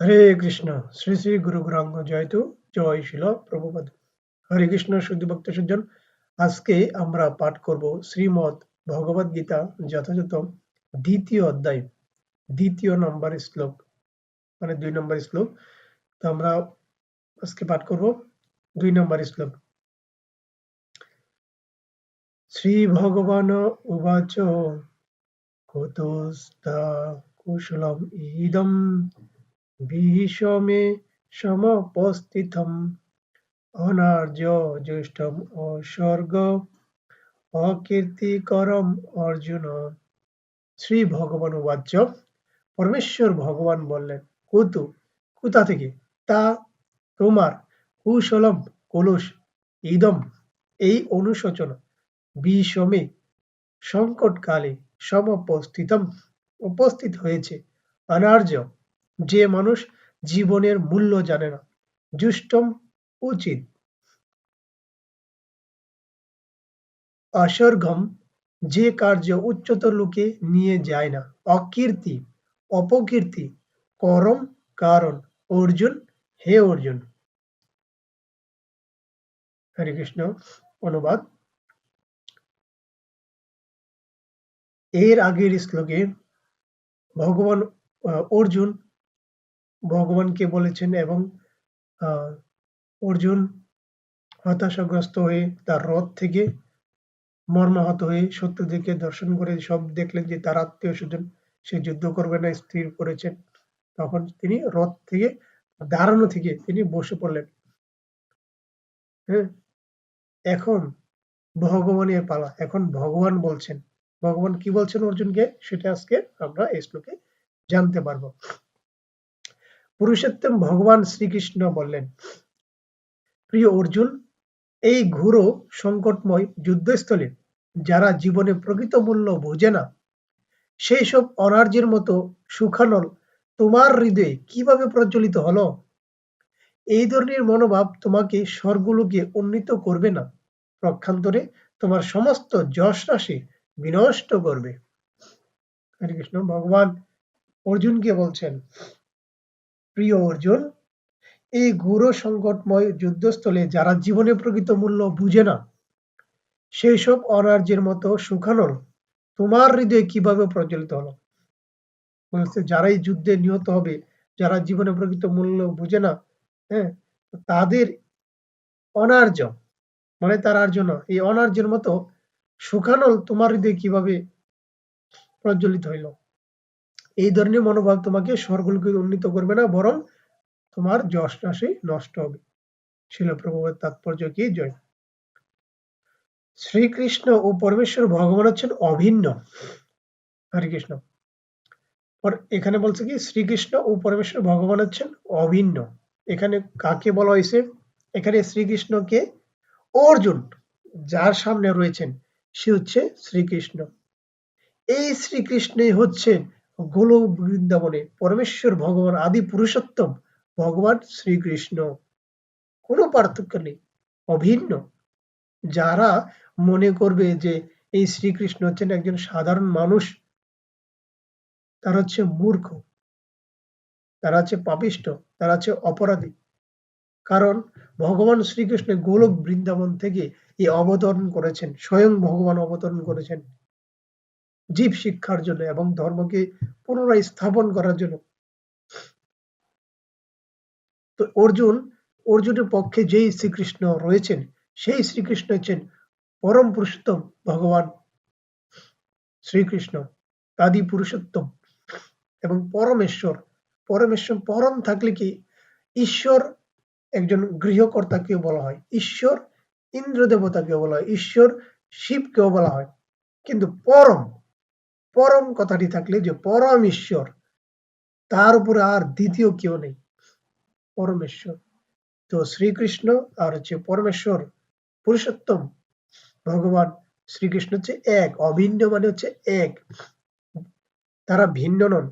হরে কৃষ্ণ, শ্রী শ্রী গুরু গৌরাঙ্গ জয়তু জয় শিল প্রভুপদ। হরে কৃষ্ণ, শুদ্ধ ভক্ত সজ্জন, আজকে আমরা পাঠ করব শ্রীমদ ভগবদ গীতা যথাযথ দ্বিতীয় অধ্যায়, দ্বিতীয় নম্বর শ্লোক মানে দুই নম্বর শ্লোক। তো আমরা আজকে পাঠ করব দুই নম্বর শ্লোক। শ্রী ভগবান উবাচ কুশলম ইদম। ভীষমে সমপস্থিতম। অনার্য জ্যেষ্ঠম অস্বর্গ অকীর্তিকরম অর্জুন। শ্রী ভগবান বাচ্য পরমেশ্বর ভগবান বললেন, কুতু কোথা থেকে? তা তোমার কুশলম কলুষ ইদম। এই অনুশোচনা বিষমে সংকটকালে সমপস্থিতম। উপস্থিত হয়েছে। অনার্য যে মানুষ জীবনের মূল্য জানে না জুষ্টম উচিত। অসর্গম যে কার্য উচ্চতর লোকে নিয়ে যায় না, অকীর্তি, অপকীর্তি, করম কারণ, অর্জুন, হে অর্জুন। হরে কৃষ্ণ, অনুবাদ। এর আগের শ্লোকে ভগবান অর্জুন ভগবানকে বলেছেন এবং অর্জুন হতাশাগ্রস্ত হয়ে তার রথ থেকে মর্মাহত হয়ে শত্রুদেরকে দর্শন করে সব দেখলেন যে তার আত্মীয় স্বজন সে যুদ্ধ করবে না, স্থির করেছেন। তখন তিনি রথ থেকে দাঁড়ানো থেকে তিনি বসে পড়লেন। হ্যাঁ? এখন ভগবানের পালা, এখন ভগবান বলছেন। ভগবান কি বলছেন অর্জুনকে? সেটা আজকে আমরা এই শ্লোকে জানতে পারব। পুরুষোত্তম ভগবান শ্রীকৃষ্ণ বললেন, প্রিয় অর্জুন, এই ঘোর সংকটময় যুদ্ধস্থলে যারা জীবনে প্রকৃত মূল্য বোঝে না সেই সব অনার্যের মতো সুখানল তোমার হৃদয়ে কীভাবে প্রজ্বলিত হলো? এই ধরনের মনোভাব তোমাকে স্বর্গলোকে উন্নীত করবে না। প্রক্ষান্তরে তোমার সমস্ত যশ রাশি বিনষ্ট করবে। হরে কৃষ্ণ, ভগবান অর্জুনকে বলছেন প্রিয় অর্জুন, এই ঘোর সংকটময় যুদ্ধস্থলে যারা জীবনে প্রকৃত মূল্য বুঝে না সেই সব অনার্যের মতো সুখানোর তোমার হৃদয়ে কীভাবে প্রজ্বলিত হলো? বলছে যারা যুদ্ধে নিহত হবে, যারা জীবনে প্রকৃত মূল্য বুঝে না হ্যাঁ তাদের অনার্য মানে তার আর্য না, এই অনার্যের মতো সুখানল তোমার হৃদয়ে কীভাবে প্রজ্বলিত হইল? এই ধরনের মনোভাব তোমাকে স্বর্গলোকে উন্নীত করবে না, বরং তোমার যশ রাশি নষ্ট হবে। শিলপ্রভুর তাৎপর্য কি? জয়। শ্রীকৃষ্ণ ও পরমেশ্বর ভগবান হচ্ছেন অভিন্ন। হরে কৃষ্ণ। এখানে বলছে কি, শ্রীকৃষ্ণ ও পরমেশ্বর ভগবান হচ্ছেন অভিন্ন। এখানে কাকে বলা হয়েছে? এখানে শ্রীকৃষ্ণকে অর্জুন, যার সামনে রয়েছেন, সে হচ্ছে শ্রীকৃষ্ণ। এই শ্রীকৃষ্ণই হচ্ছেন গোলক বৃন্দাবনে পরমেশ্বর ভগবান আদি পুরুষোত্তম ভগবান শ্রীকৃষ্ণ। কোনো পার্থক্য নেই, অভিন্ন। যারা মনে করবে যে এই শ্রীকৃষ্ণ হচ্ছেন একজন সাধারণ মানুষ, তারা হচ্ছে মূর্খ, তারা হচ্ছে পাপিষ্ট, তারা হচ্ছে অপরাধী। কারণ ভগবান শ্রীকৃষ্ণ গোলক বৃন্দাবন থেকে এই অবতরণ করেছেন, স্বয়ং ভগবান অবতরণ করেছেন। জীব শিক্ষার জন্য এবং ধর্মকে পুনরায় স্থাপন করার জন্য। তো অর্জুন, অর্জুনের পক্ষে যেই শ্রীকৃষ্ণ রয়েছেন, সেই শ্রীকৃষ্ণ হচ্ছেন পরম পুরুষোত্তম ভগবান শ্রীকৃষ্ণ, আদি পুরুষোত্তম এবং পরমেশ্বর। পরমেশ্বর পরম থাকলে কি ঈশ্বর একজন গৃহকর্তাকেও বলা হয়, ঈশ্বর ইন্দ্র দেবতাকেও বলা হয়, ঈশ্বর শিবকেও বলা হয়। কিন্তু পরম পরম কথাটি থাকলে যে পরম ঈশ্বর, তার উপরে আর দ্বিতীয় কেউ নেই। পরমেশ্বর। তো শ্রীকৃষ্ণ আর হচ্ছে পরমেশ্বর পুরুষোত্তম। ভগবান শ্রীকৃষ্ণ হচ্ছে এক, অভিন্ন মানে হচ্ছে এক। তারা ভিন্ন নন।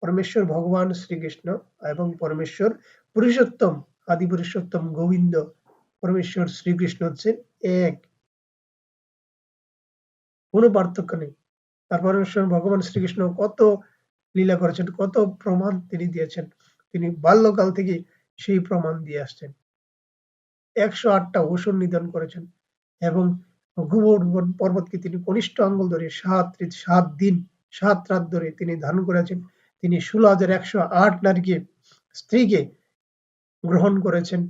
পরমেশ্বর ভগবান শ্রীকৃষ্ণ এবং পরমেশ্বর পুরুষোত্তম, আদি পুরুষোত্তম গোবিন্দ, পরমেশ্বর শ্রীকৃষ্ণ হচ্ছেন এক। কোনো পার্থক্য নেই। তার পরমেশ্বর ভগবান শ্রীকৃষ্ণ কত লীলা করেছেন, কত প্রমাণ তিনি দিয়েছেন। তিনি বাল্যকাল থেকে সেই প্রমাণ দিয়ে আসছেন। একশো আটটা ওষুধ নিধন করেছেন এবং গোবর্ধন পর্বতকে তিনি কনিষ্ঠ আঙ্গুল ধরে সাত সাত দিন, সাত রাত ধরে তিনি ধারণ করেছেন। তিনি ষোলো হাজার একশো আট নারীকে, স্ত্রীকে গ্রহণ করেছেন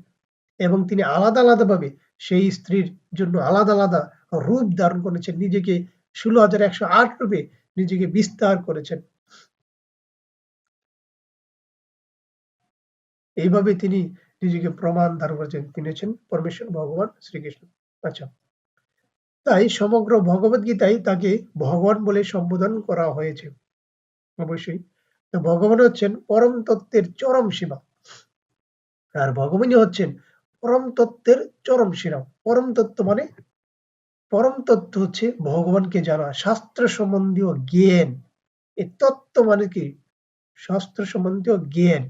এবং তিনি আলাদা আলাদাভাবে সেই স্ত্রীর জন্য আলাদা আলাদা রূপ ধারণ করেছেন। নিজেকে ষোলো হাজার একশো আট রূপে নিজেকে বিস্তার করেছেন। এইভাবে তিনি নিজেকে প্রমাণ ধারণ করেছেন তিনি হচ্ছেন পরমেশ্বর ভগবান শ্রীকৃষ্ণ। আচ্ছা তাই সমগ্র ভগবত গীতায় তাকে ভগবান বলে সম্বোধন করা হয়েছে। অবশ্যই ভগবান হচ্ছেন পরম তত্ত্বের চরম সীমা। আর ভগবানই হচ্ছেন পরম তত্ত্বের চরম সীমা। পরম তত্ত্ব মানে পরম তত্ত্ব হচ্ছে ভগবানকে জানা শাস্ত্র সম্বন্ধীয় জ্ঞান। এই তত্ত্ব মানে কি? শাস্ত্র সম্বন্ধীয় জ্ঞান।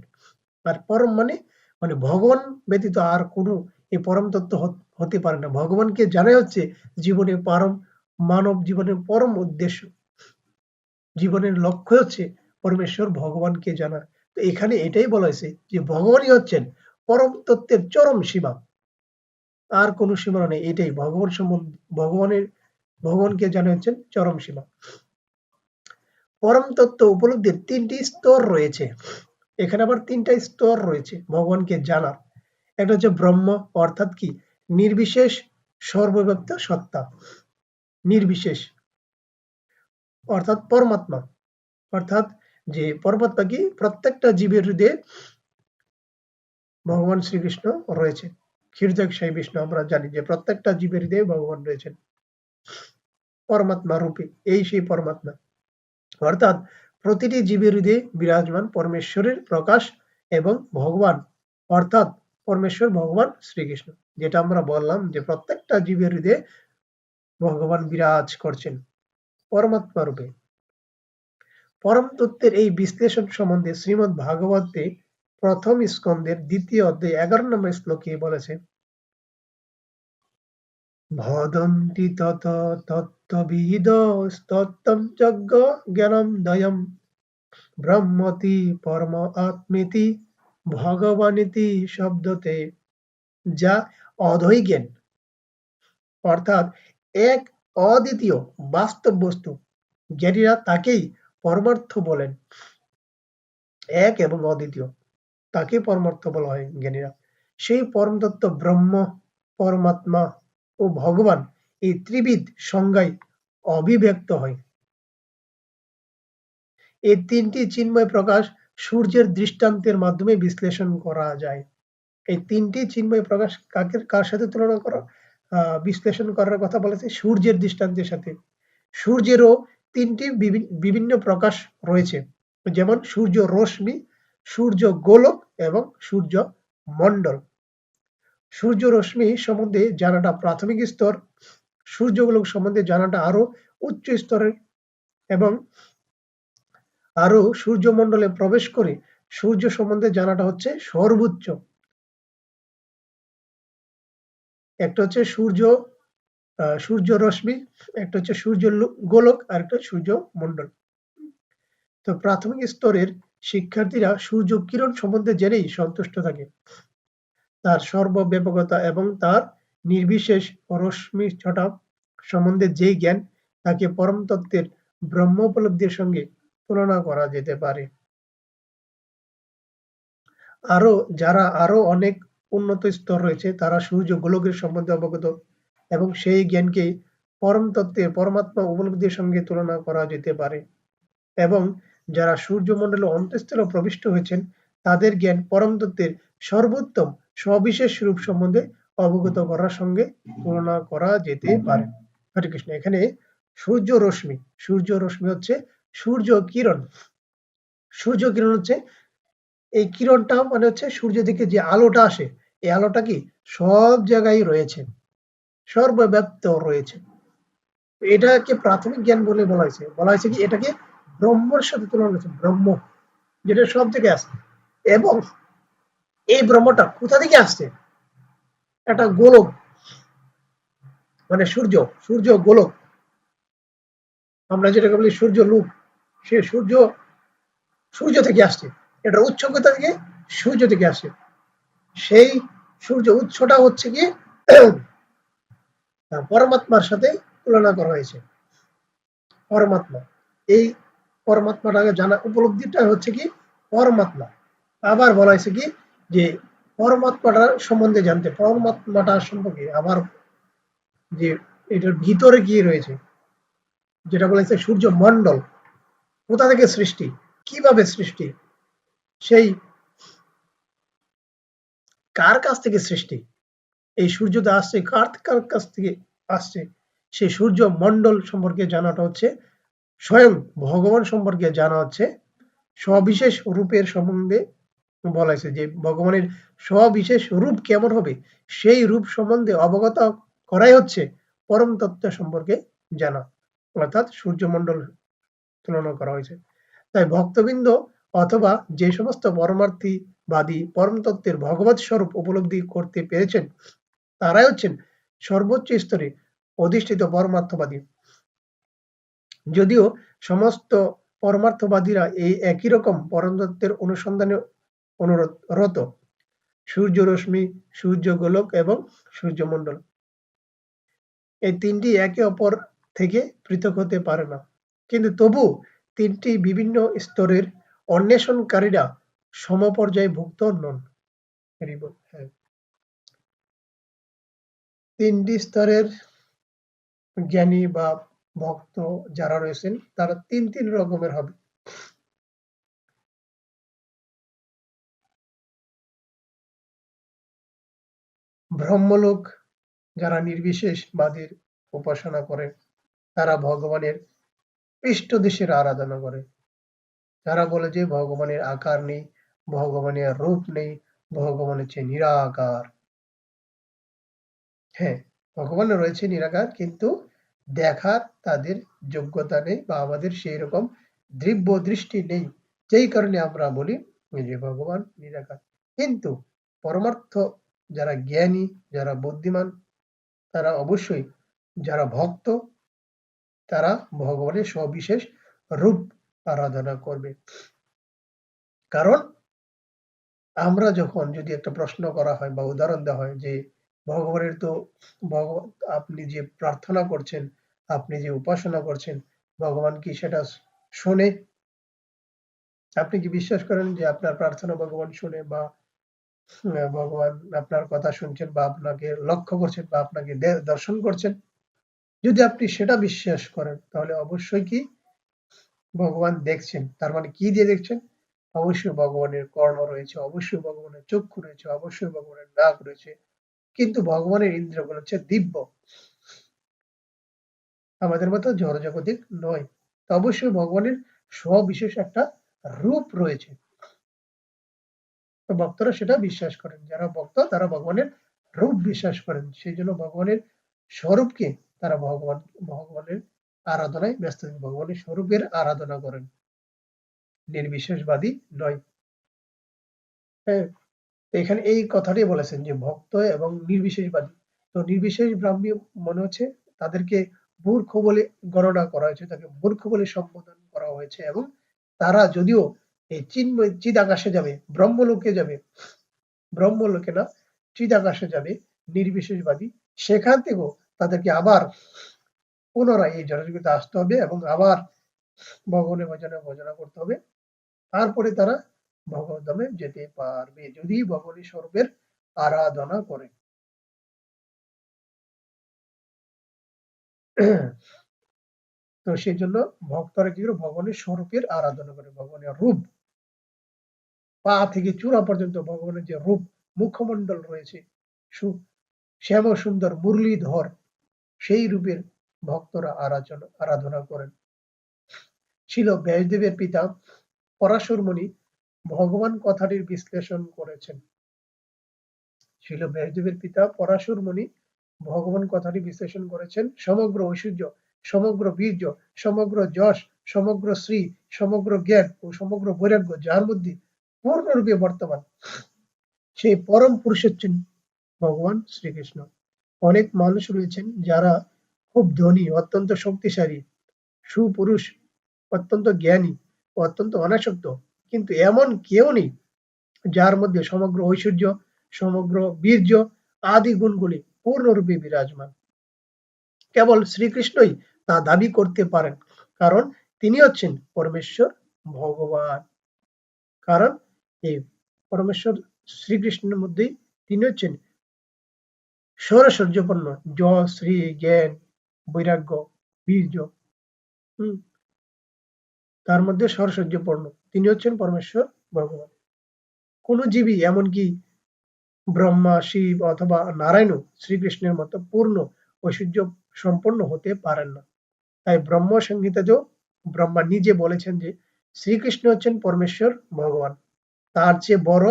আর পরম মানে মানে ভগবান ব্যতীত আর কোনো এই পরম তত্ত্ব হতে পারে না। ভগবানকে জানাই হচ্ছে জীবনে পরম মানব জীবনের পরম উদ্দেশ্য। জীবনের লক্ষ্য হচ্ছে পরমেশ্বর ভগবানকে জানা। তো এখানে এটাই বলা হয়েছে যে ভগবানই হচ্ছেন পরম তত্ত্বের চরম সীমা। আর কোনো সীমা নেই, এটাই ভগবান সম্বন্ধে, ভগবানের, ভগবানকে জানা হচ্ছেন চরম সীমা। পরম তত্ত্ব উপলব্ধির তিনটি স্তর রয়েছে। এখানে আবার তিনটা স্তর রয়েছে ভগবানকে জানার। একটা হচ্ছে ব্রহ্ম, অর্থাৎ কি? নির্বিশেষ, সর্বব্যাপ্ত সত্তা। নির্বিশেষ। অর্থাৎ পরমাত্মা। অর্থাৎ যে পরমাত্মা কি? প্রত্যেকটা জীবের হৃদয়ে ভগবান শ্রীকৃষ্ণ রয়েছে। ক্ষীরজক সাই বিষ্ণু, আমরা জানি যে প্রত্যেকটা জীবের হৃদয়ে ভগবান রয়েছেন। পরমাত্মা রূপে, এই সেই পরমাত্মা। অর্থাৎ প্রতিটি জীবের হৃদয়ে বিরাজমান পরমেশ্বরের প্রকাশ এবং ভগবান। অর্থাৎ পরমেশ্বর ভগবান শ্রীকৃষ্ণ, যেটা আমরা বললাম যে প্রত্যেকটা জীবের হৃদয়ে ভগবান বিরাজ করছেন পরমাত্মা রূপে। পরম তত্ত্বের এই বিশ্লেষণ সম্বন্ধে শ্রীমদ ভাগবতে প্রথম স্কন্দের দ্বিতীয় অধ্যায় এগারো নম্বর শ্লোকে বলেছে, ভদন্তি তত তত্ত্ববিদ স্তত্তম যজ্ঞ জ্ঞানম দয়ম, ব্রহ্মতি পরম আত্মেতি ভগবানীতি শব্দতে, যা অধৈ জ্ঞান। অর্থাৎ এক অদ্বিতীয় বাস্তব বস্তু, জ্ঞানীরা তাকেই পরমার্থ বলেন। এক এবং অদ্বিতীয়। তাকে পরমার্থ বলা হয় জ্ঞানীরা। সেই পরমতত্ত্ব ব্রহ্ম, পরমাত্মা ও ভগবান এই ত্রিবিধ সংজ্ঞায় অভিব্যক্ত হয়। এই তিনটি চিন্ময় প্রকাশ সূর্যের দৃষ্টান্তের মাধ্যমে বিশ্লেষণ করা যায়। এই তিনটি চিন্ময় প্রকাশ কাকের কার সাথে তুলনা করা? বিশ্লেষণ করার কথা বলেছে সূর্যের দৃষ্টান্তের সাথে। সূর্যেরও তিনটি বিভিন্ন প্রকাশ রয়েছে। যেমন সূর্য রশ্মি সূর্য গোলক এবং সূর্য মন্ডল সূর্য রশ্মি সম্বন্ধে জানাটা প্রাথমিক স্তর সূর্যগোলক সম্বন্ধে জানাটা আরও উচ্চ স্তরের এবং আরও সূর্যমণ্ডলে প্রবেশ করে সূর্য সম্বন্ধে জানাটা হচ্ছে সর্বোচ্চ। একটা হচ্ছে সূর্য সূর্য রশ্মি, একটা হচ্ছে সূর্য গোলক আর একটা সূর্য মন্ডল তো প্রাথমিক স্তরের শিক্ষার্থীরা সূর্য কিরণ সম্বন্ধে জেনেই সন্তুষ্ট থাকে। তার সর্বব্যাপকতা এবং তার নির্বিশেষ রশ্মি ছটা সম্বন্ধে যেই জ্ঞান তাকে পরম তত্ত্বের ব্রহ্ম উপলব্ধির সঙ্গে তুলনা করা যেতে পারে। আরও যারা আরও অনেক উন্নত স্তর রয়েছে, তারা সূর্য গোলকের সম্বন্ধে অবগত এবং সেই জ্ঞানকে পরম তত্ত্বের পরমাত্মা উপলব্ধির সঙ্গে তুলনা করা যেতে পারে। এবং যারা সূর্যমণ্ডলে অন্তঃস্থলে প্রবিষ্ট হয়েছেন, তাদের জ্ঞান পরম তত্ত্বের সর্বোত্তম সবিশেষ রূপ সম্বন্ধে অবগত করার সঙ্গে তুলনা করা যেতে পারে। হরে কৃষ্ণ এখানে সূর্য রশ্মি সূর্য রশ্মি হচ্ছে সূর্য কিরণ। সূর্য কিরণ হচ্ছে, এই কিরণটা মানে হচ্ছে সূর্য থেকে যে আলোটা আসে, এই আলোটা কি সব জায়গায় রয়েছে, সর্বব্যাপ্ত রয়েছে। এটাকে প্রাথমিক জ্ঞান বলে বলা হয়েছে। বলা হয়েছে কি, এটাকে ব্রহ্মর সাথে তুলনা করেছে ব্রহ্ম, যেটা সব থেকে আসে এবং এই ব্রহ্মটা কোথা থেকে আসছে? একটা গোলক মানে সূর্য সূর্য গোলক। আমরা যেটাকে বলি সূর্য লুক সে সূর্য সূর্য থেকে আসছে। এটা উচ্চ কোথা থেকে? সূর্য থেকে আসে সেই সূর্য উৎসটা হচ্ছে কি? পরমাত্মার সাথে তুলনা করা হয়েছে। পরমাত্মা, এই পরমাত্মাটাকে জানা উপলব্ধিটা হচ্ছে কি পরমাত্মা। আবার বলা কি যে পরমাত্মাটার সম্বন্ধে জানতে, পরমাত্মাটা সম্পর্কে আবার যে এটার ভিতরে কি রয়েছে, যেটা বলেছে সূর্য মন্ডল কোথা থেকে সৃষ্টি, কীভাবে সৃষ্টি, সেই কার কাছ থেকে সৃষ্টি, এই সূর্যটা আসছে, কার কার কাছ থেকে আসছে, সেই সূর্য মন্ডল সম্পর্কে জানাটা হচ্ছে স্বয়ং ভগবান সম্পর্কে জানা হচ্ছে সবিশেষ রূপের সম্বন্ধে বলা হয়েছে যে ভগবানের সবিশেষ রূপ কেমন হবে, সেই রূপ সম্বন্ধে অবগত করাই হচ্ছে পরম তত্ত্ব সম্পর্কে জানা। অর্থাৎ সূর্যমণ্ডল তুলনা করা হয়েছে। তাই ভক্তবৃন্দ অথবা যে সমস্ত পরমার্থীবাদী পরম তত্ত্বের ভগবত স্বরূপ উপলব্ধি করতে পেরেছেন, তারাই হচ্ছেন সর্বোচ্চ স্তরে অধিষ্ঠিত পরমার্থবাদী। যদিও সমস্ত পরমার্থবাদীরা এই একই রকম পরম তত্ত্বের অনুসন্ধানে অনুরত সূর্য রশ্মি, সূর্য গোলক এবং সূর্যমণ্ডল এই তিনটি একে অপর থেকে পৃথক হতে পারে না। কিন্তু তবু তিনটি বিভিন্ন স্তরের অন্বেষণকারীরা সমপর্যায়ে ভুক্ত নন হ্যাঁ। তিনটি স্তরের জ্ঞানী বা ভক্ত যারা রয়েছেন, তারা তিন তিন রকমের হবে। ব্রহ্মলোক যারা নির্বিশেষবাদীর উপাসনা করে তারা ভগবানের পৃষ্ঠদেশের আরাধনা করে। যারা বলে যে ভগবানের আকার নেই, ভগবানের রূপ নেই, ভগবান হচ্ছে নিরাকার। হ্যাঁ ভগবান রয়েছে নিরাকার, কিন্তু দেখার তাদের যোগ্যতা নেই বা আমাদের সেই রকম দিব্য দৃষ্টি নেই। যেই কারণে আমরা বলি যে ভগবান নিরাকার। কিন্তু পরমার্থ যারা জ্ঞানী, যারা বুদ্ধিমান, তারা অবশ্যই যারা ভক্ত, তারা ভগবানের সবিশেষ রূপ আরাধনা করবে। কারণ আমরা যখন যদি একটা প্রশ্ন করা হয় বা উদাহরণ দেওয়া হয় যে ভগবানের তো আপনি যে প্রার্থনা করছেন, আপনি যে উপাসনা করছেন, ভগবান কি সেটা শোনে? আপনি কি বিশ্বাস করেন যে আপনার প্রার্থনা ভগবান শুনে বা ভগবান আপনার কথা শুনছেন বা আপনাকে লক্ষ্য করছেন বা আপনাকে দর্শন করছেন? যদি আপনি সেটা বিশ্বাস করেন, তাহলে অবশ্যই কি ভগবান দেখছেন? তার মানে কি দিয়ে দেখছেন? অবশ্যই ভগবানের কর্ণ রয়েছে, অবশ্যই ভগবানের চক্ষু রয়েছে, অবশ্যই ভগবানের নাক রয়েছে কিন্তু ভগবানের ইন্দ্রগুলো হচ্ছে দিব্য। আমাদের মতো জড়জাগতিক নয়। অবশ্যই ভগবানের সবিশেষ একটা রূপ রয়েছে। তো ভক্তরা সেটা বিশ্বাস করেন। যারা ভক্ত, তারা ভগবানের রূপ বিশ্বাস করেন। সেই জন্য ভগবানের স্বরূপকে তারা ভগবান, ভগবানের আরাধনায় ব্যস্ত ভগবানের স্বরূপের আরাধনা করেন। নির্বিশেষবাদী নয়। হ্যাঁ এখানে এই কথাটি বলেছেন যে ভক্ত এবং নির্বিশেষবাদী। তো নির্বিশেষ ব্রাহ্মী মনে হচ্ছে তাদেরকে মূর্খ বলে গণনা করা হয়েছে, তাকে মূর্খ বলে সম্বোধন করা হয়েছে এবং তারা যদিও এই চিন্ময়, চিদাকাশে যাবে, ব্রহ্মলোকে যাবে, ব্রহ্মলোকে না চিদ আকাশে যাবে, নির্বিশেষবাদী, সেখান থেকেও তাদেরকে আবার পুনরায় এই জনজীবিতে আসতে হবে এবং আবার ভগবানের ভজনে ভজনা করতে হবে। তারপরে তারা ভগবতধামে যেতে পারবে, যদি ভগবানের স্বরূপের আরাধনা করে। তো সেই জন্য ভক্তরা কি করে? ভগবানের স্বরূপের আরাধনা করে ভগবানের রূপ। পা থেকে চূড়া পর্যন্ত ভগবানের যে রূপ মুখমণ্ডল রয়েছে শ্যাম সুন্দর মুরলীধর, সেই রূপের ভক্তরা আরাধনা আরাধনা করেন। ছিল ব্যাসদেবের পিতা পরাশরমণি ভগবান কথাটির বিশ্লেষণ করেছেন। ছিল ব্যাসদেবের পিতা পরাশরমণি ভগবান কথাটি বিশ্লেষণ করেছেন। সমগ্র ঐশ্বর্য, সমগ্র বীর্য, সমগ্র যশ, সমগ্র শ্রী সমগ্র জ্ঞান ও সমগ্র বৈরাগ্য যার মধ্যে পূর্ণরূপে বর্তমান, সেই পরম পুরুষ হচ্ছেন ভগবান শ্রীকৃষ্ণ। অনেক মানুষ রয়েছেন যারা খুব ধনী, অত্যন্ত শক্তিশালী, সুপুরুষ, অত্যন্ত জ্ঞানী, অত্যন্ত অনাসক্ত কিন্তু এমন কেউ নেই যার মধ্যে সমগ্র ঐশ্বর্য, সমগ্র বীর্য আদি গুণগুলি পূর্ণরূপে বিরাজমান। কেবল শ্রীকৃষ্ণই তা দাবি করতে পারেন, কারণ তিনি হচ্ছেন পরমেশ্বর ভগবান। কারণ এই পরমেশ্বর শ্রীকৃষ্ণের মধ্যেই তিনি হচ্ছেন সৌরসৌর্যপন্ন য শ্রী, জ্ঞান, বৈরাগ্য, বীর্য। হম তার মধ্যে সরসহ্যপূর্ণ তিনি হচ্ছেন পরমেশ্বর ভগবান। কোন জীবী এমনকি ব্রহ্মা, শিব অথবা নারায়ণও শ্রীকৃষ্ণের মতো পূর্ণ ঐশ্বর্য সম্পন্ন হতে পারেন না। তাই ব্রহ্ম সংহিতাতেও ব্রহ্মা নিজে বলেছেন যে শ্রীকৃষ্ণ হচ্ছেন পরমেশ্বর ভগবান। তার চেয়ে বড়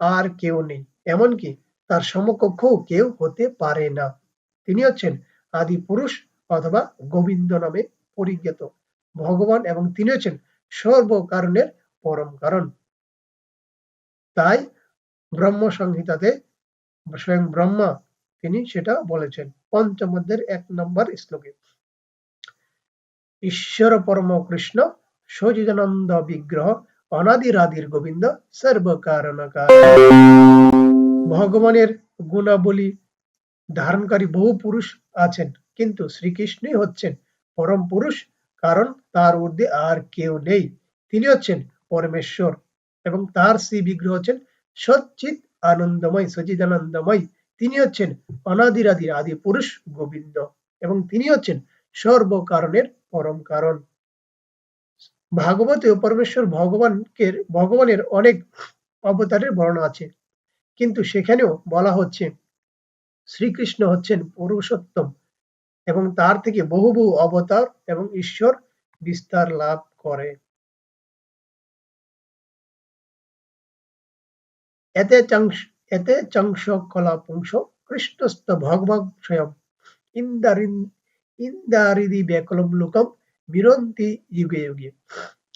আর কেউ নেই। এমনকি তার সমকক্ষও কেউ হতে পারে না। তিনি হচ্ছেন আদি পুরুষ অথবা গোবিন্দ নামে পরিজ্ঞাত। ভগবান এবং তিনি হচ্ছেন সর্বকারণের পরম কারণ। তাই ব্রহ্ম সংহিতাতে স্বয়ং ব্রহ্মা তিনি সেটা বলেছেন, পঞ্চমধ্যের এক নম্বর শ্লোকে। ঈশ্বর পরম কৃষ্ণ, সচিদানন্দ বিগ্রহ, অনাদিরাদির গোবিন্দ, সর্বকারণকার। ভগবানের গুণাবলী ধারণকারী বহু পুরুষ আছেন, কিন্তু শ্রীকৃষ্ণই হচ্ছেন পরম পুরুষ। কারণ তার ঊর্ধ্বে আর কেউ নেই। তিনি হচ্ছেন পরমেশ্বর এবং তার শ্রী বিগ্রহ হচ্ছেন সচ্চিত আনন্দময় সচিদানন্দময় তিনি হচ্ছেন অনাদিরাদির আদি পুরুষ গোবিন্দ এবং তিনি হচ্ছেন সর্বকারণের পরম কারণ। ভাগবতে পরমেশ্বর ভগবানকে ভগবানের অনেক অবতারের বর্ণনা আছে। কিন্তু সেখানেও বলা হচ্ছে, শ্রীকৃষ্ণ হচ্ছেন পুরুষোত্তম। এবং তার থেকে বহু বহু অবতার এবং ঈশ্বর বিস্তার লাভ করে। এতে চাংশ এতে চাংশ কলা পুংস কৃষ্ণস্থ ভগবান স্বয়ং। ইন্দারিন, ইন্দারিদি ব্যাকলম লোকম বিরন্তি যুগে যুগে।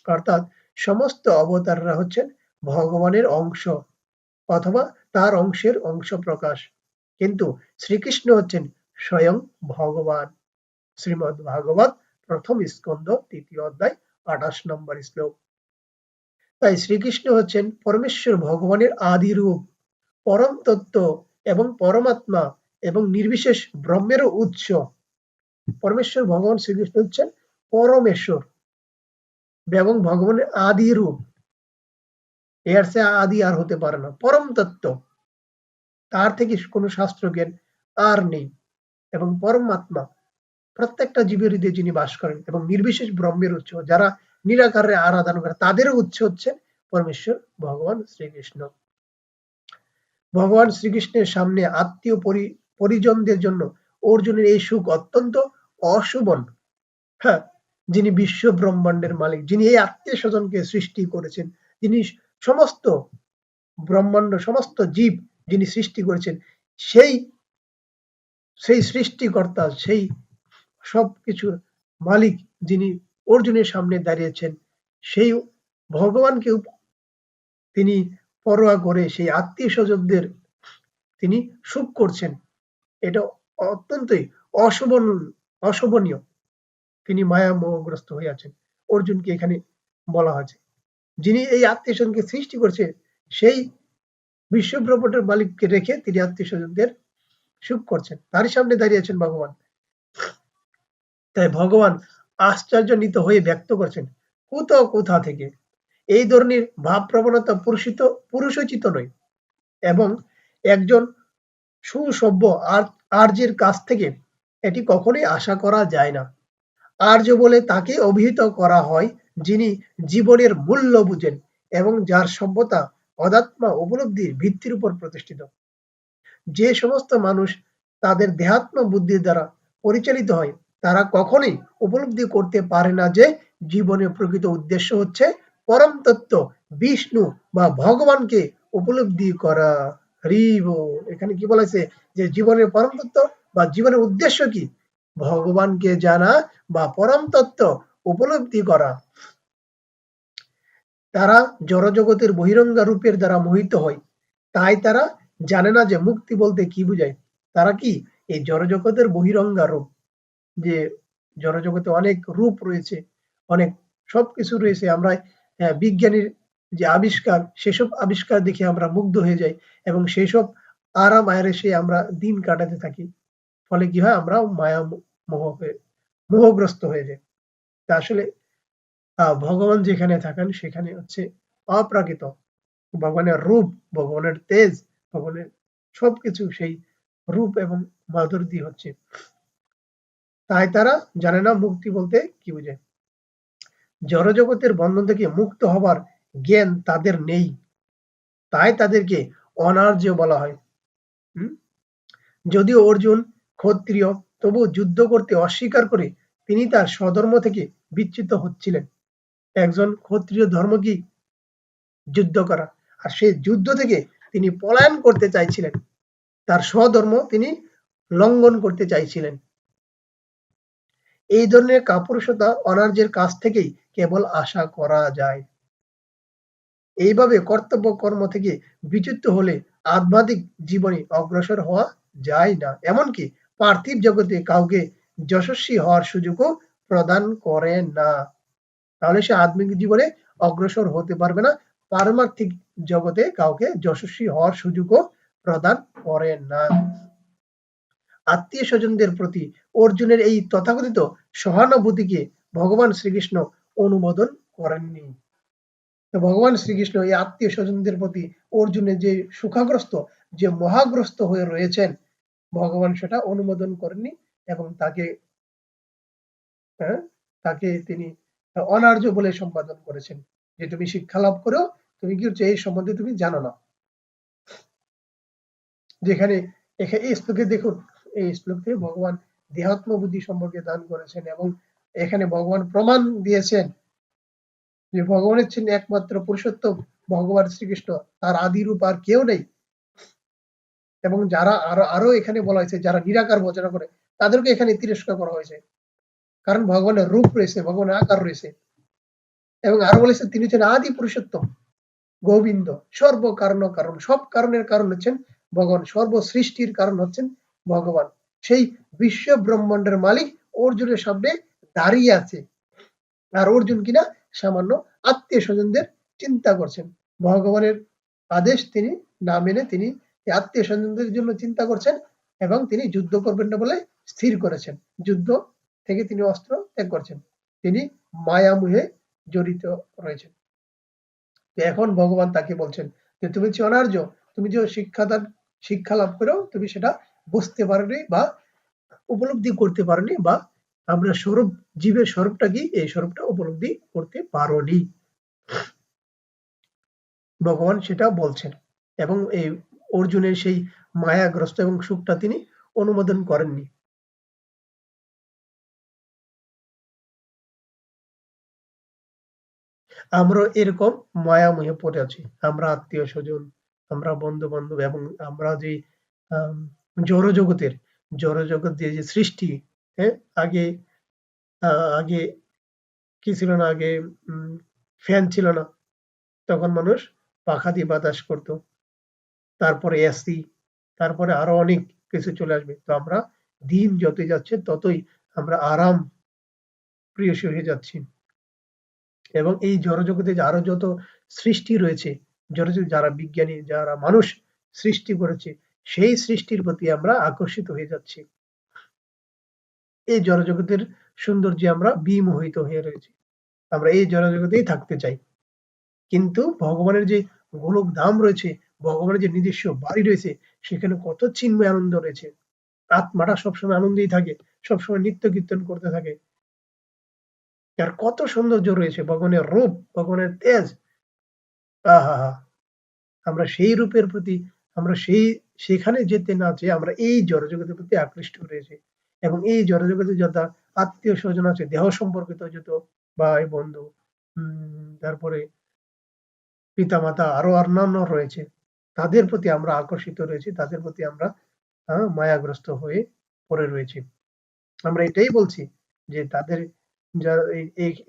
অর্থাৎ সমস্ত অবতাররা হচ্ছেন ভগবানের অংশ অথবা তার অংশের অংশ প্রকাশ। কিন্তু শ্রীকৃষ্ণ হচ্ছেন স্বয়ং ভগবান। শ্রীমদ ভাগবত প্রথম স্কন্দ তৃতীয় অধ্যায়, আঠাশ নম্বর শ্লোক। তাই শ্রীকৃষ্ণ হচ্ছেন পরমেশ্বর ভগবানের আদি রূপ পরম তত্ত্ব এবং পরমাত্মা এবং নির্বিশেষ ব্রহ্মেরও উৎস। পরমেশ্বর ভগবান শ্রীকৃষ্ণ হচ্ছেন পরমেশ্বর এবং ভগবানের আদি রূপ এর সে আদি আর হতে পারে না। পরম তত্ত্ব। তার থেকে কোনো শাস্ত্র জ্ঞান আর নেই। এবং পরমাত্মা প্রত্যেকটা জীবের হৃদয়ে যিনি বাস করেন এবং নির্বিশেষ ব্রহ্মের উৎস, যারা নিরাকারে আরাধনা করে তাদেরও উৎস হচ্ছে পরমেশ্বর, ভগবান শ্রীকৃষ্ণ। ভগবান শ্রীকৃষ্ণের সামনে আত্মীয় পরিজনদের জন্য অর্জুনের এই সুখ অত্যন্ত অশুভন। হ্যাঁ যিনি বিশ্ব ব্রহ্মাণ্ডের মালিক, যিনি এই আত্মীয় স্বজনকে সৃষ্টি করেছেন, যিনি সমস্ত ব্রহ্মাণ্ড, সমস্ত জীব যিনি সৃষ্টি করেছেন, সেই সেই সৃষ্টিকর্তা, সেই সব কিছুর মালিক যিনি অর্জুনের সামনে দাঁড়িয়েছেন, সেই ভগবানকে তিনি পরোয়া করে, সেই আত্মীয় স্বজনদের তিনি সুখ করছেন। এটা অত্যন্তই অশোভন, অশোভনীয়। তিনি মায়া মোহগ্রস্ত হয়ে আছেন। অর্জুনকে এখানে বলা হয়েছে। যিনি এই আত্মীয় স্বজনকে সৃষ্টি করছে, সেই বিশ্বব্রহ্মটের মালিককে রেখে তিনি আত্মীয় স্বজনদের সুখ করছেন। তারই সামনে দাঁড়িয়েছেন ভগবান। তাই ভগবান আশ্চর্যজনিত হয়ে ব্যক্ত করছেন কোথা কোথা থেকে? এই ধরনের ভাব প্রবণতা পুরুষিত, পুরুষোচিত নয়। এবং একজন সুসভ্য আর্যের কাছ থেকে এটি কখনোই আশা করা যায় না। আর্য বলে তাকে অভিহিত করা হয়, যিনি জীবনের মূল্য বুঝেন এবং যার সভ্যতা অদাত্মা উপলব্ধির ভিত্তির উপর প্রতিষ্ঠিত। যে সমস্ত মানুষ তাদের দেহাত্ম বুদ্ধির দ্বারা পরিচালিত হয়, তারা কখনোই উপলব্ধি করতে পারে না যে জীবনের প্রকৃত উদ্দেশ্য হচ্ছে পরম তত্ত্ব, বিষ্ণু বা ভগবানকে উপলব্ধি করা। হরিব এখানে কি বলেছে যে জীবনের পরম তত্ত্ব বা জীবনের উদ্দেশ্য কি? ভগবানকে জানা বা পরম তত্ত্ব উপলব্ধি করা। তারা জড়জগতের বহিরঙ্গা রূপের দ্বারা মোহিত হয়। তাই তারা জানে না যে মুক্তি বলতে কি বুঝায়। তারা কি? এই জড়জগতের বহিরঙ্গা রূপ। যে জড়জগতে অনেক রূপ রয়েছে, অনেক সবকিছু রয়েছে, আমরা বিজ্ঞানীর যে আবিষ্কার, সেসব আবিষ্কার দেখে আমরা মুগ্ধ হয়ে যাই এবং সেসব আরাম আয়েসে আমরা দিন কাটাতে থাকি। ফলে কি হয়? আমরা মায়া মোহ হয়ে, মোহগ্রস্ত হয়ে যাই। তা আসলে ভগবান যেখানে থাকেন, সেখানে হচ্ছে অপ্রাকৃত। ভগবানের রূপ, ভগবানের তেজ ভগবানের সবকিছু সেই রূপ এবং মাধুর্য হচ্ছে। তাই তারা জানে না মুক্তি বলতে কি বুঝে। জড়জগতের বন্ধন থেকে মুক্ত হবার জ্ঞান তাদের নেই। তাই তাদেরকে অনার্য বলা হয়? যদিও অর্জুন ক্ষত্রিয় তবু যুদ্ধ করতে অস্বীকার করে তিনি তার স্বধর্ম থেকে বিচ্যুত হচ্ছিলেন। একজন ক্ষত্রিয় ধর্ম কি? যুদ্ধ করা। আর সেই যুদ্ধ থেকে তিনি পলায়ন করতে চাইছিলেন। তার স্বধর্ম তিনি লঙ্ঘন করতে চাইছিলেন। এই ধরনের কাপুরুষতা অনার্যের কাছ থেকেই কেবল আশা করা যায়। এইভাবে কর্তব্য কর্ম থেকে বিচ্যুত হলে আধ্যাত্মিক জীবনে অগ্রসর হওয়া যায় না। এমনকি পার্থিব জগতে কাউকে যশস্বী হওয়ার সুযোগও প্রদান করে না। তাহলে সে আধ্যাত্মিক জীবনে অগ্রসর হতে পারবে না। পারমার্থিক জগতে কাউকে যশস্বী হওয়ার সুযোগও প্রদান করে না। আত্মীয় স্বজনদের প্রতি অর্জুনের এই তথাকথিত সহানুভূতিকে ভগবান শ্রীকৃষ্ণ অনুমোদন করেননি। তো ভগবান শ্রীকৃষ্ণ এই আত্মীয় স্বজনদের প্রতি অর্জুনের যে সুখাগ্রস্ত যে মহাগ্রস্ত হয়ে রয়েছেন ভগবান সেটা অনুমোদন করেননি এবং তাকে হ্যাঁ, তাকে তিনি অনার্য বলে সম্পাদন করেছেন। যে তুমি শিক্ষা লাভ করো তুমি কি হচ্ছে এই সম্বন্ধে তুমি জানো না? যেখানে এখানে এই শ্লোকে দেখুন, এই শ্লোক ভগবান দেহাত্ম বুদ্ধি সম্পর্কে দান করেছেন এবং এখানে ভগবান প্রমাণ দিয়েছেন যে ভগবানের ছিলেন একমাত্র পুরুষোত্তম, ভগবান শ্রীকৃষ্ণ, তার আদি রূপ আর কেউ নেই। এবং যারা আরও আরও এখানে বলা হয়েছে, যারা নিরাকার বচনা করে, তাদেরকে এখানে তিরস্কার করা হয়েছে। কারণ ভগবানের রূপ রয়েছে, ভগবানের আকার রয়েছে। এবং আরও বলেছে, তিনি হচ্ছেন আদি পুরুষোত্তম। গোবিন্দ। সর্ব কারণ। সব কারণের কারণ হচ্ছেন ভগবান। সর্ব সৃষ্টির কারণ হচ্ছেন ভগবান। সেই বিশ্ব ব্রহ্মাণ্ডের মালিক অর্জুনের সামনে দাঁড়িয়ে আছে। আর অর্জুন কিনা? সামান্য আত্মীয় স্বজনদের চিন্তা করছেন। ভগবানের আদেশ তিনি না মেনে তিনি আত্মীয় স্বজনদের জন্য চিন্তা করছেন এবং তিনি যুদ্ধ করবেন না বলে স্থির করেছেন। যুদ্ধ থেকে তিনি অস্ত্র ত্যাগ করছেন। তিনি মায়ামুহে জড়িত রয়েছেন। এখন ভগবান তাকে বলছেন যে তুমি হচ্ছে অনার্য তুমি যে শিক্ষাদান, শিক্ষা লাভ করো তুমি সেটা বুঝতে পারোনি বা উপলব্ধি করতে পারোনি বা আমরা স্বরূপ, জীবের স্বরূপটা কি? এই স্বরূপটা উপলব্ধি করতে পারোনি। ভগবান সেটা বলছেন এবং এই অর্জুনের সেই মায়াগ্রস্ত এবং সুখটা তিনি অনুমোদন করেননি। আমরা এরকম মায়াময়ে পড়ে আছি। আমরা আত্মীয় স্বজন, আমরা বন্ধু বান্ধব এবং আমরা যে জড় জগতের জড় জগৎ দিয়ে যে সৃষ্টি হ্যাঁ? আগে আগে কি ছিল না? আগে ফ্যান ছিল না। তখন মানুষ পাখা দিয়ে বাতাস করতো। তারপরে এসি তারপরে আরও অনেক কিছু চলে আসবে। তো আমরা দিন যতই যাচ্ছে, ততই আমরা আরাম প্রিয়সী হয়ে যাচ্ছি। এবং এই জড়জগতে আরও যত সৃষ্টি রয়েছে জড়জগৎ যারা বিজ্ঞানী, যারা মানুষ সৃষ্টি করেছে, সেই সৃষ্টির প্রতি আমরা আকর্ষিত হয়ে যাচ্ছি। এই জড়জগতের সৌন্দর্যে আমরা বিমোহিত হয়ে রয়েছি। আমরা এই জড়জগতেই থাকতে চাই। কিন্তু ভগবানের যে গোলক ধাম রয়েছে, ভগবানের যে নিজস্ব বাড়ি রয়েছে, সেখানে কত চিন্ময় আনন্দ রয়েছে। আত্মাটা সবসময় আনন্দেই থাকে, সবসময় নিত্য কীর্তন করতে থাকে। আর কত সৌন্দর্য রয়েছে, ভগবানের রূপ, ভগবানের তেজ। আহা, আমরা সেই রূপের প্রতি, আমরা সেই, সেখানে যেতে না চেয়ে আমরা এই জড়জগতের প্রতি আকৃষ্ট রয়েছে। এবং এই জড়জগতে যত আত্মীয় স্বজন আছে, দেহ সম্পর্কিত যত ভাই, বন্ধু তারপরে পিতামাতা, আরও অন্যান্য রয়েছে, তাদের প্রতি আমরা আকর্ষিত রয়েছি, তাদের প্রতি আমরা মায়াগ্রস্ত হয়ে পড়ে রয়েছি। আমরা এটাই বলছি যে তাদের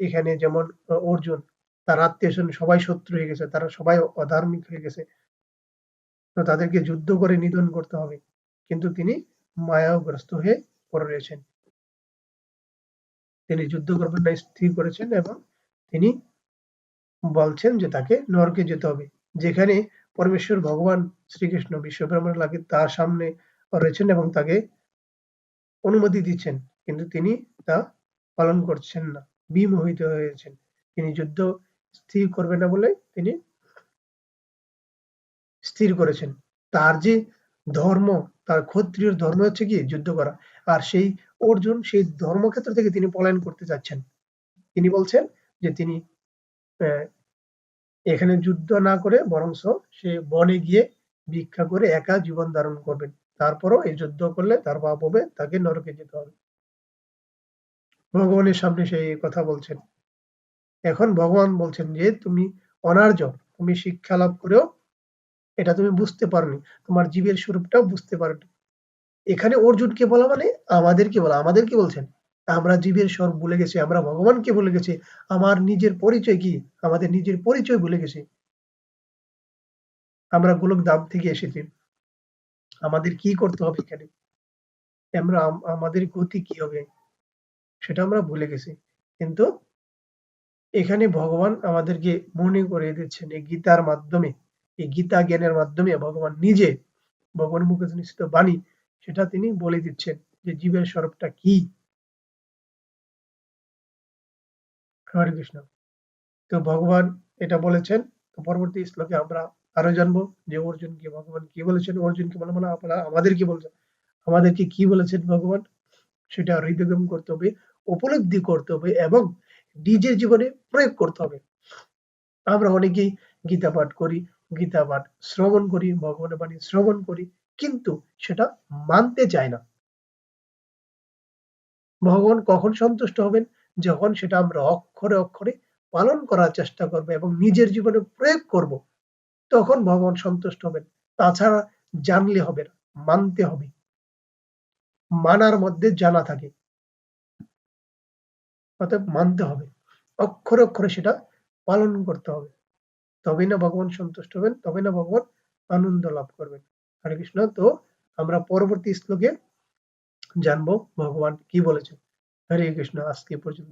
এখানে যেমন অর্জুন, তার আত্মীয় স্বজন সবাই শত্রু হয়ে গেছে, তারা সবাই অধার্মিক হয়ে গেছে। তো তাদেরকে যুদ্ধ করে নিধন করতে হবে। কিন্তু তিনি মায়াগ্রস্ত হয়ে পড়ে রয়েছেন। তিনি যুদ্ধ করবেন না, স্থির করেছেন এবং তিনি বলছেন যে তাকে নরকে যেতে হবে। যেখানে পরমেশ্বর ভগবান শ্রীকৃষ্ণ বিশ্বব্রহ্মাণ্ড লাগে তার সামনে রয়েছেন এবং তাকে অনুমতি দিচ্ছেন। কিন্তু তিনি তা পালন করছেন না, বিমোহিত হয়েছেন। তিনি যুদ্ধ স্থির করবেন না বলে তিনি স্থির করেছেন। তার যে ধর্ম, তার ক্ষত্রিয় ধর্ম হচ্ছে কি? যুদ্ধ করা। আর সেই অর্জুন সেই ধর্মক্ষেত্র থেকে তিনি পলায়ন করতে চাচ্ছেন তিনি বলছেন যে তিনি এখানে যুদ্ধ না করে বরংস সে বনে গিয়ে ভিক্ষা করে একা জীবন ধারণ করবেন। তারপরও এই যুদ্ধ করলে তার পাপ হবে, তাকে নরকে যেতে হবে। ভগবানের সামনে সেই কথা বলছেন। এখন ভগবান বলছেন যে, তুমি অনার্য তুমি শিক্ষা লাভ করেও এটা তুমি বুঝতে পারোনি। তোমার জীবের স্বরূপটাও বুঝতে পারোনি। এখানে অর্জুনকে বলা মানে আমাদেরকে বলা। আমাদেরকে বলছেন, আমরা জীবের স্বরূপ ভুলে গেছি, আমরা ভগবানকে ভুলে গেছি। আমার নিজের পরিচয় কি? আমাদের নিজের পরিচয় ভুলে গেছি। আমরা গোলক দাম থেকে এসেছি। আমাদের কি করতে হবে এখানে? আমরা, আমাদের গতি কি হবে? সেটা আমরা ভুলে গেছি। কিন্তু এখানে ভগবান আমাদেরকে মনে করে দিচ্ছেন এই গীতার মাধ্যমে, এই গীতা জ্ঞানের মাধ্যমে ভগবান নিজে ভগবান মুখে নিশ্চিত বাণী সেটা তিনি বলে দিচ্ছেন যে জীবের স্বরূপটা কি? হরে কৃষ্ণ। তো ভগবান এটা বলেছেন, তো পরবর্তী শ্লোকে আমরা আরও জানব যে অর্জুনকে ভগবান কি বলেছেন? অর্জুনকে বলে মানে আপনারা আমাদেরকে বলছেন। আমাদেরকে কি বলেছেন ভগবান? সেটা হৃদয়গম করতে হবে। উপলব্ধি করতে হবে এবং নিজের জীবনে প্রয়োগ করতে হবে। আমরা অনেকেই গীতা পাঠ করি, গীতা পাঠ শ্রবণ করি, ভগবানের বাণী শ্রবণ করি, কিন্তু সেটা মানতে চায় না। ভগবান কখন সন্তুষ্ট হবেন? যখন সেটা আমরা অক্ষরে অক্ষরে পালন করার চেষ্টা করব এবং নিজের জীবনে প্রয়োগ করব, তখন ভগবান সন্তুষ্ট হবেন। তাছাড়া জানলে হবে না, মানতে হবে। মানার মধ্যে জানা থাকে। অতএব মানতে হবে। অক্ষরে অক্ষরে সেটা পালন করতে হবে। তবেই না ভগবান সন্তুষ্ট হবেন তবে না ভগবান আনন্দ লাভ করবেন। হরে কৃষ্ণ। তো আমরা পরবর্তী শ্লোকে জানব ভগবান কি বলেছেন। হরে কৃষ্ণ। আজকে পর্যন্ত।